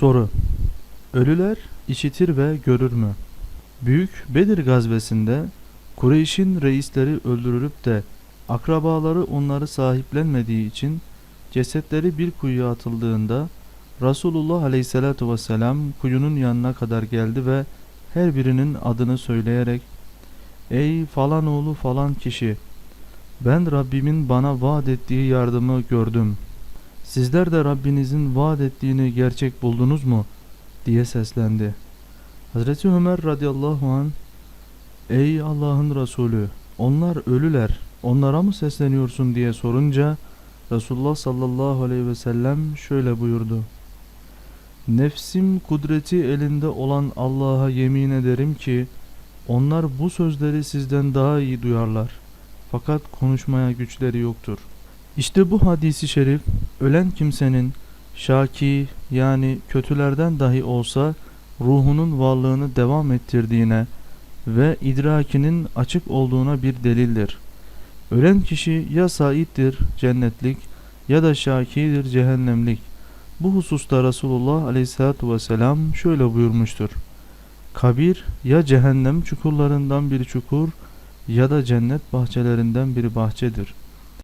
Soru Ölüler işitir ve görür mü? Büyük Bedir gazvesinde Kureyş'in reisleri öldürülüp de akrabaları onları sahiplenmediği için cesetleri bir kuyuya atıldığında Resulullah Aleyhisselatü Vesselam kuyunun yanına kadar geldi ve her birinin adını söyleyerek Ey falan oğlu falan kişi ben Rabbimin bana vaat ettiği yardımı gördüm. Sizler de Rabbinizin vaat ettiğini gerçek buldunuz mu? diye seslendi. Hazreti Ömer radıyallahu an Ey Allah'ın Resulü onlar ölüler onlara mı sesleniyorsun diye sorunca Resulullah sallallahu aleyhi ve sellem şöyle buyurdu. Nefsim kudreti elinde olan Allah'a yemin ederim ki onlar bu sözleri sizden daha iyi duyarlar. Fakat konuşmaya güçleri yoktur. İşte bu hadisi şerif ölen kimsenin şaki yani kötülerden dahi olsa ruhunun varlığını devam ettirdiğine ve idrakinin açık olduğuna bir delildir. Ölen kişi ya saittir cennetlik ya da şakidir cehennemlik. Bu hususta Resulullah aleyhissalatu vesselam şöyle buyurmuştur. Kabir ya cehennem çukurlarından bir çukur ya da cennet bahçelerinden bir bahçedir.